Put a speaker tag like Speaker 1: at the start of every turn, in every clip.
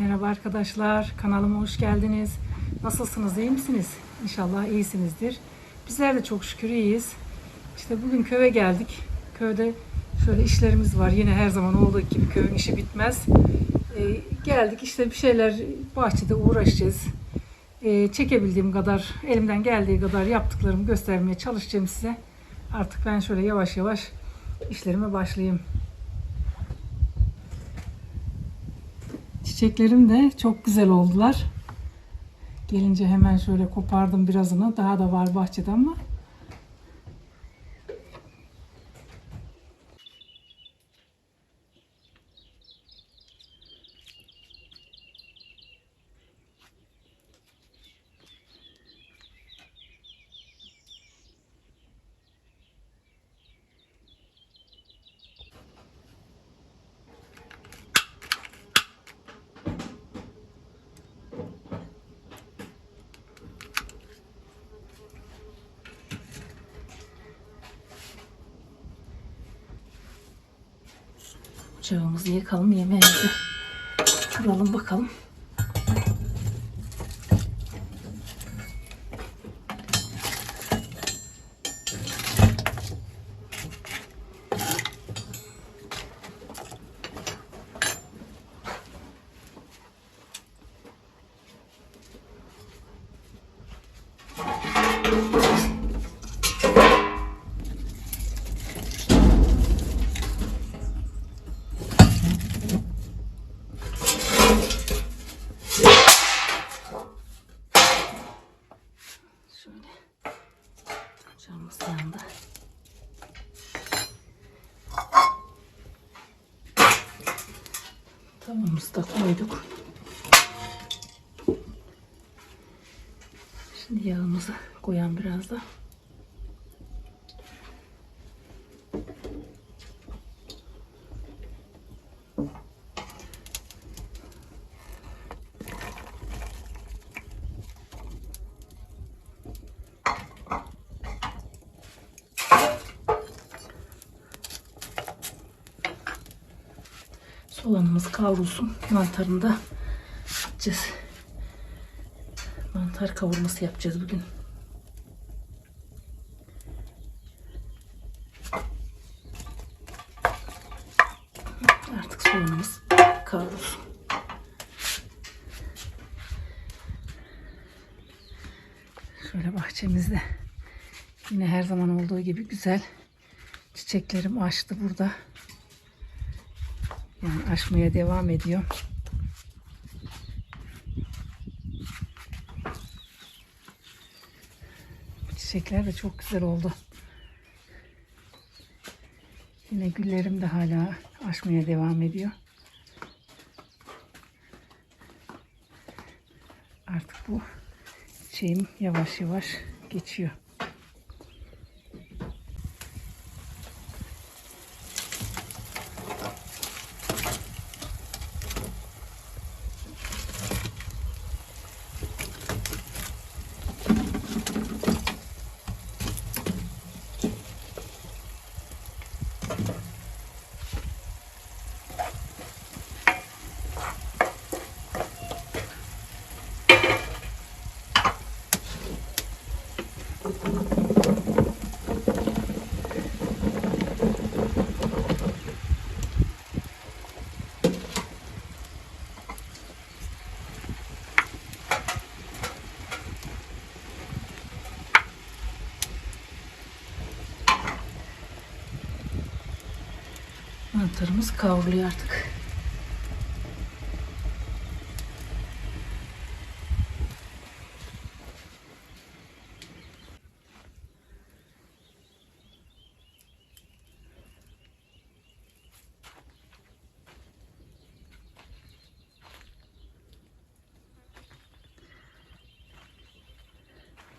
Speaker 1: Merhaba arkadaşlar, kanalıma hoş geldiniz. Nasılsınız, iyi misiniz? İnşallah iyisinizdir. Bizler de çok şükür iyiyiz. İşte bugün köye geldik. Köyde şöyle işlerimiz var. Yine her zaman olduğu gibi köyün işi bitmez. Ee, geldik işte bir şeyler bahçede uğraşacağız. Ee, çekebildiğim kadar, elimden geldiği kadar yaptıklarımı göstermeye çalışacağım size. Artık ben şöyle yavaş yavaş işlerime başlayayım. Çiçeklerim de çok güzel oldular. Gelince hemen şöyle kopardım birazını. Daha da var bahçede ama. Ocağımızı yakalım yemeğimizi kuralım bakalım. Biraz da. Soğanımız kavrulsun. Mantarını da atacağız. Mantar kavurması yapacağız bugün. Artık soğanımız kavrulsun. Şöyle bahçemizde yine her zaman olduğu gibi güzel çiçeklerim açtı burada. Yani aşmaya devam ediyor. Çiçekler de çok güzel oldu. Yine güllerim de hala açmaya devam ediyor. Artık bu şeyim yavaş yavaş geçiyor. Mantarımız kavruluyor artık.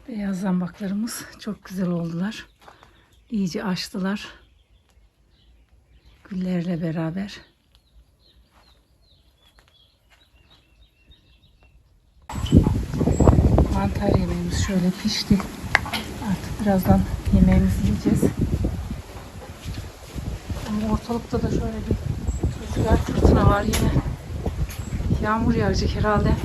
Speaker 1: Beyaz zambaklarımız çok güzel oldular. İyice açtılar güllerle beraber. Mantar yemeğimiz şöyle pişti. Artık birazdan yemeğimizi yiyeceğiz. Ortalıkta da şöyle bir rüzgar fırtına var yine. Yağmur yağacak herhalde.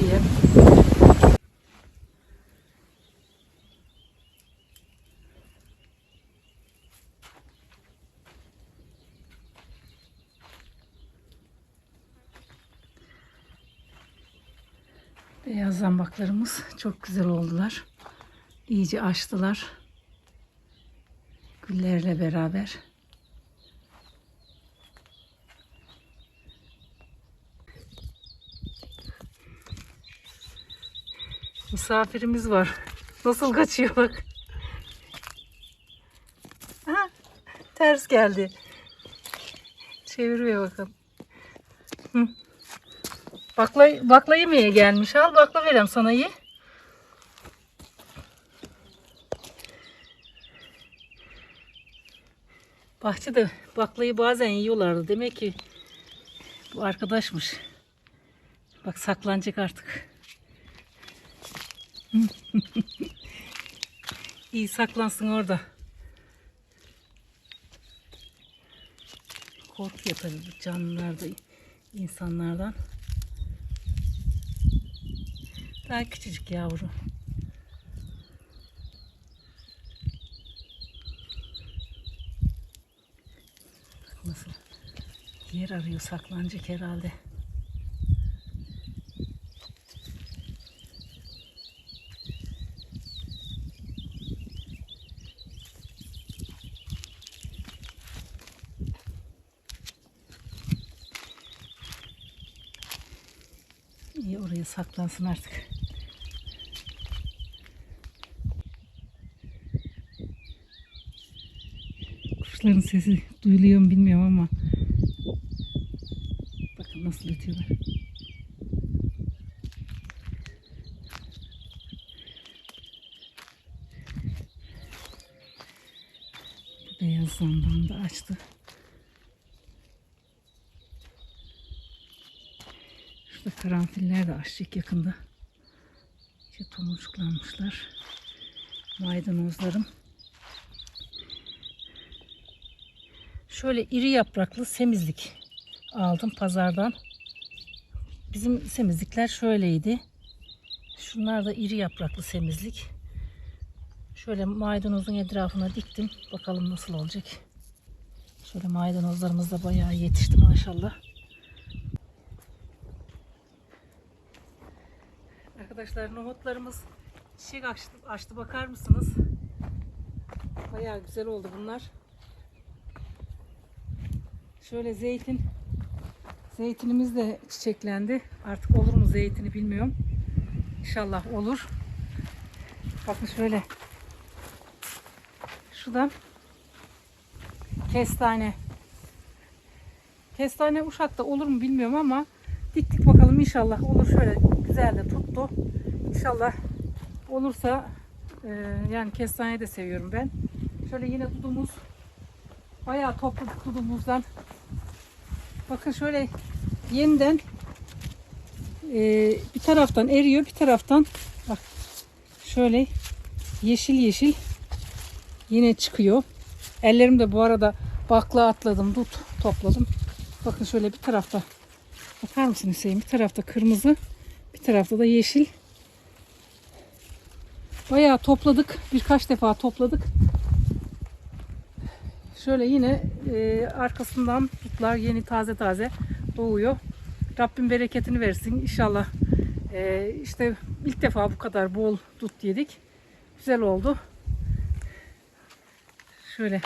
Speaker 1: Yiyelim. Beyaz zambaklarımız çok güzel oldular. İyice açtılar. Güllerle beraber. Misafirimiz var. Nasıl kaçıyor bak. Aha, ters geldi. Çeviriyor bakalım. Hı. Bakla, bakla yemeye gelmiş. Al bakla verem sana ye. Bahçede baklayı bazen yiyorlardı. Demek ki bu arkadaşmış. Bak saklanacak artık. İyi saklansın orada. Korkuyor tabii bu canlılar da insanlardan. Daha küçücük yavru. Nasıl yer arıyor saklanacak herhalde. İyi oraya saklansın artık. Kuşların sesi duyuluyor mu bilmiyorum ama bakın nasıl ötüyorlar. Beyaz zambağını da açtı. Şurada karanfiller de açacak yakında. İşte tomurcuklanmışlar. Maydanozlarım. Şöyle iri yapraklı semizlik aldım pazardan. Bizim semizlikler şöyleydi. Şunlar da iri yapraklı semizlik. Şöyle maydanozun etrafına diktim. Bakalım nasıl olacak. Şöyle maydanozlarımız da bayağı yetişti maşallah. Arkadaşlar nohutlarımız çiçek açtı, açtı bakar mısınız? Bayağı güzel oldu bunlar. Şöyle zeytin zeytinimiz de çiçeklendi. Artık olur mu zeytini bilmiyorum. İnşallah olur. Bakın şöyle. Şuradan kestane. Kestane Uşak'ta olur mu bilmiyorum ama diktik bakalım inşallah olur. Şöyle güzel de tuttu. İnşallah olursa e, yani kestaneyi de seviyorum ben. Şöyle yine dudumuz bayağı topladık dudumuzdan. Bakın şöyle yeniden e, bir taraftan eriyor bir taraftan bak şöyle yeşil yeşil yine çıkıyor. Ellerimde bu arada bakla atladım, dut topladım. Bakın şöyle bir tarafta bakar mısın Hüseyin? Bir tarafta kırmızı, bir tarafta da yeşil. Bayağı topladık. Birkaç defa topladık. Şöyle yine e, arkasından dutlar yeni taze taze doğuyor. Rabbim bereketini versin. İnşallah e, işte ilk defa bu kadar bol dut yedik. Güzel oldu. Şöyle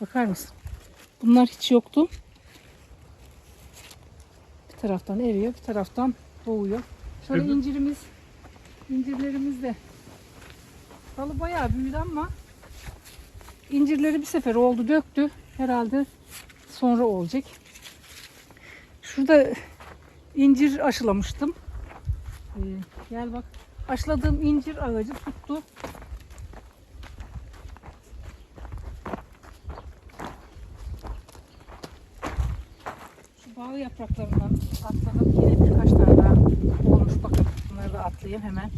Speaker 1: bakar mısın? Bunlar hiç yoktu. Bir taraftan eriyor, bir taraftan doğuyor. Şöyle
Speaker 2: Öbür-
Speaker 1: incirimiz, incirlerimiz de dalı bayağı büyüdü ama incirleri bir sefer oldu döktü. Herhalde sonra olacak. Şurada incir aşılamıştım. Ee, gel bak. Aşıladığım incir ağacı tuttu. Yapraklarından atladım. Yine birkaç tane daha olmuş. Bakın bunları da atlayayım hemen.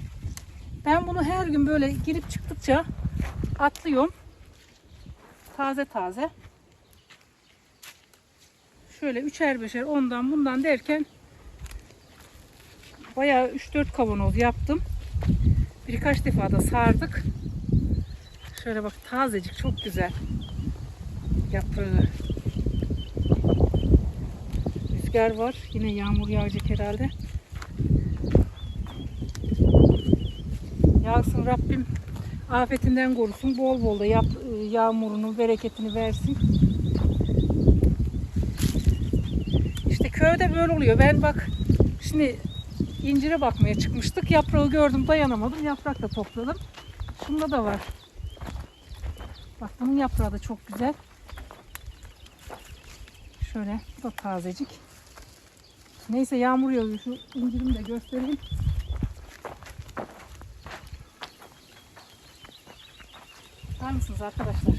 Speaker 1: Ben bunu her gün böyle girip çıktıkça atlıyorum. Taze taze. Şöyle üçer beşer ondan bundan derken bayağı 3-4 kavanoz yaptım. Birkaç defa da sardık. Şöyle bak tazecik çok güzel yaprağı. Rüzgar var. Yine yağmur yağacak herhalde. Yağsın Rabbim afetinden korusun. Bol bol da yap, yağmurunu, bereketini versin. İşte köyde böyle oluyor. Ben bak şimdi incire bakmaya çıkmıştık. Yaprağı gördüm dayanamadım. Yaprak da topladım. Şunda da var. Bak bunun yaprağı da çok güzel. Şöyle bu da tazecik. Neyse yağmur yağıyor. Şu incirimi de göstereyim. Bakar mısınız arkadaşlar?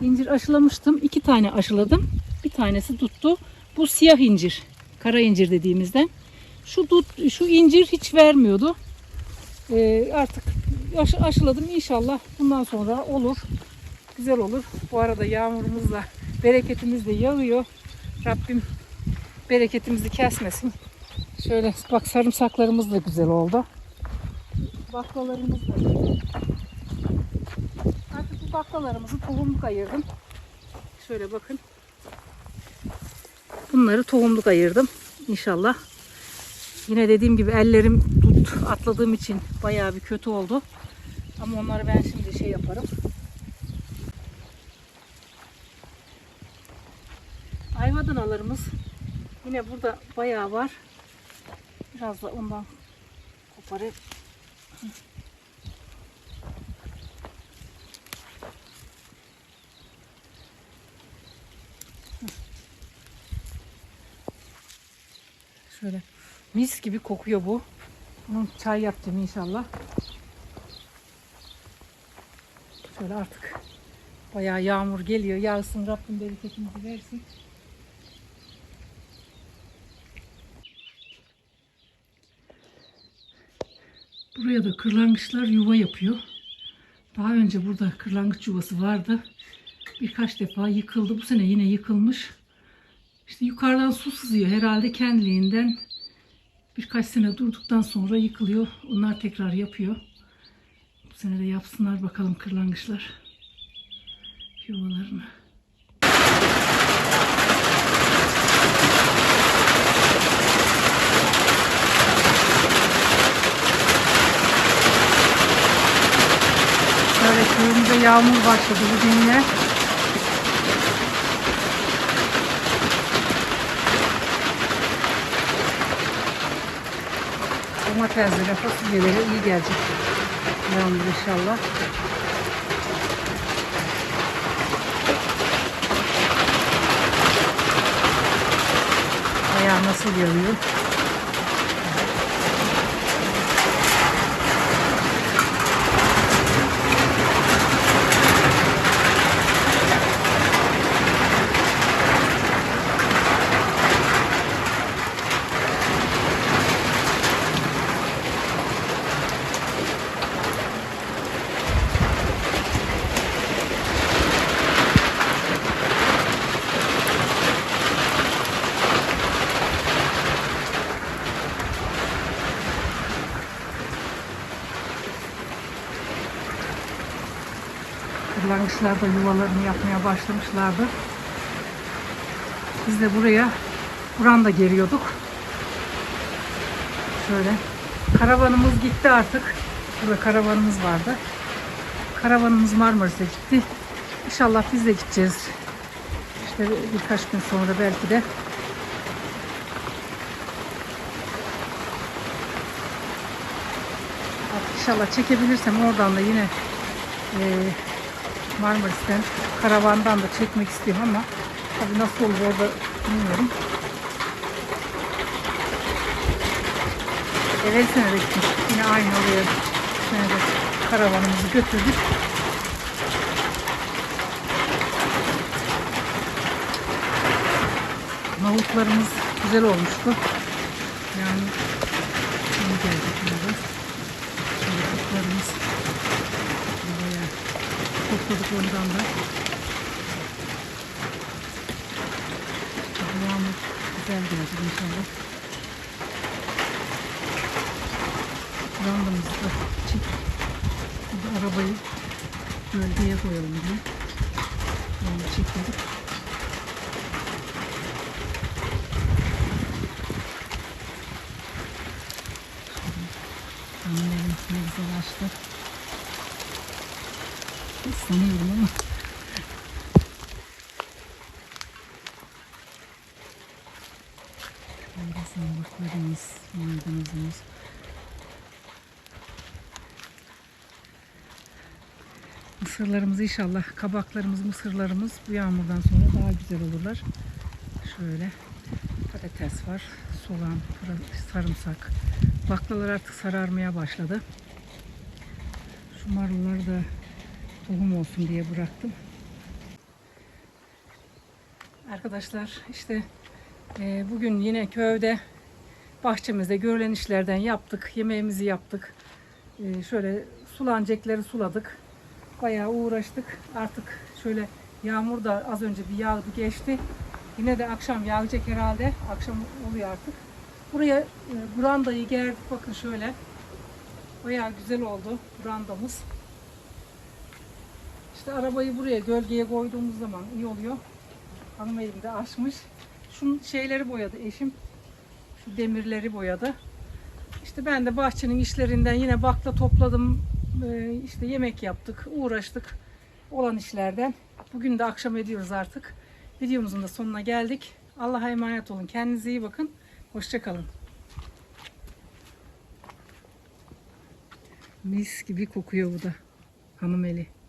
Speaker 1: İncir aşılamıştım. İki tane aşıladım. Bir tanesi tuttu. Bu siyah incir. Kara incir dediğimizden. Şu dut, şu incir hiç vermiyordu. Ee, artık aşı- aşıladım. İnşallah bundan sonra olur. Güzel olur. Bu arada yağmurumuzla bereketimiz de yağıyor. Rabbim bereketimizi kesmesin. Şöyle bak sarımsaklarımız da güzel oldu. Baklalarımız da Artık bu baklalarımızı tohumluk ayırdım. Şöyle bakın. Bunları tohumluk ayırdım. İnşallah. Yine dediğim gibi ellerim tut atladığım için bayağı bir kötü oldu. Ama onları ben şimdi şey yaparım. Ayva danalarımız yine burada bayağı var. Biraz da ondan koparıp Şöyle mis gibi kokuyor bu. Bunun çay yapacağım inşallah. Şöyle artık bayağı yağmur geliyor. Yağsın Rabbim bereketimizi versin. Buraya da kırlangıçlar yuva yapıyor. Daha önce burada kırlangıç yuvası vardı. Birkaç defa yıkıldı. Bu sene yine yıkılmış. İşte yukarıdan su sızıyor herhalde kendiliğinden. Birkaç sene durduktan sonra yıkılıyor. Onlar tekrar yapıyor. Bu sene de yapsınlar bakalım kırlangıçlar yuvalarını. Şöyle köyümüze yağmur başladı bugün yine. Domateslere, fasulyelere iyi gelecek. Yağmur inşallah. Ayağı nasıl yağıyor? Kırlangıçlar da yuvalarını yapmaya başlamışlardı. Biz de buraya buranda geliyorduk. Şöyle. Karavanımız gitti artık. Burada karavanımız vardı. Karavanımız Marmaris'e gitti. İnşallah biz de gideceğiz. İşte birkaç gün sonra belki de. Artık inşallah çekebilirsem oradan da yine e, Marmaris'ten, karavandan da çekmek istiyorum ama tabii nasıl olur orada bilmiyorum. Evvel sene de gitmiştik. Yine aynı oraya bu sene de karavanımızı götürdük. Ne Tavuklarımız güzel olmuştu. Yani iyi geldi burada. Tavuklarımız bayağı topladık ondan da. Yağmur güzel gelecek inşallah. Randamızı da çek. Burada arabayı gölgeye koyalım diye. Onu çekmedik. Annelim ne güzel açtı. Islanıyorum ama. Şöyle sandıklarımız, maydanozumuz. Mısırlarımız inşallah, kabaklarımız, mısırlarımız bu yağmurdan sonra daha güzel olurlar. Şöyle patates var, soğan, sarımsak. Baklalar artık sararmaya başladı. Şu marulları da tohum olsun diye bıraktım. Arkadaşlar işte e, bugün yine köyde bahçemizde görülen işlerden yaptık. Yemeğimizi yaptık. E, şöyle sulanacakları suladık. Bayağı uğraştık. Artık şöyle yağmur da az önce bir yağdı geçti. Yine de akşam yağacak herhalde. Akşam oluyor artık. Buraya e, brandayı gerdik. Bakın şöyle. Bayağı güzel oldu brandamız. İşte arabayı buraya gölgeye koyduğumuz zaman iyi oluyor. Hanım elimde açmış. Şu şeyleri boyadı eşim. Şu demirleri boyadı. İşte ben de bahçenin işlerinden yine bakla topladım. Ee, işte yemek yaptık, uğraştık olan işlerden. Bugün de akşam ediyoruz artık. Videomuzun da sonuna geldik. Allah'a emanet olun. Kendinize iyi bakın. Hoşçakalın. Mis gibi kokuyor bu da. Hanım eli.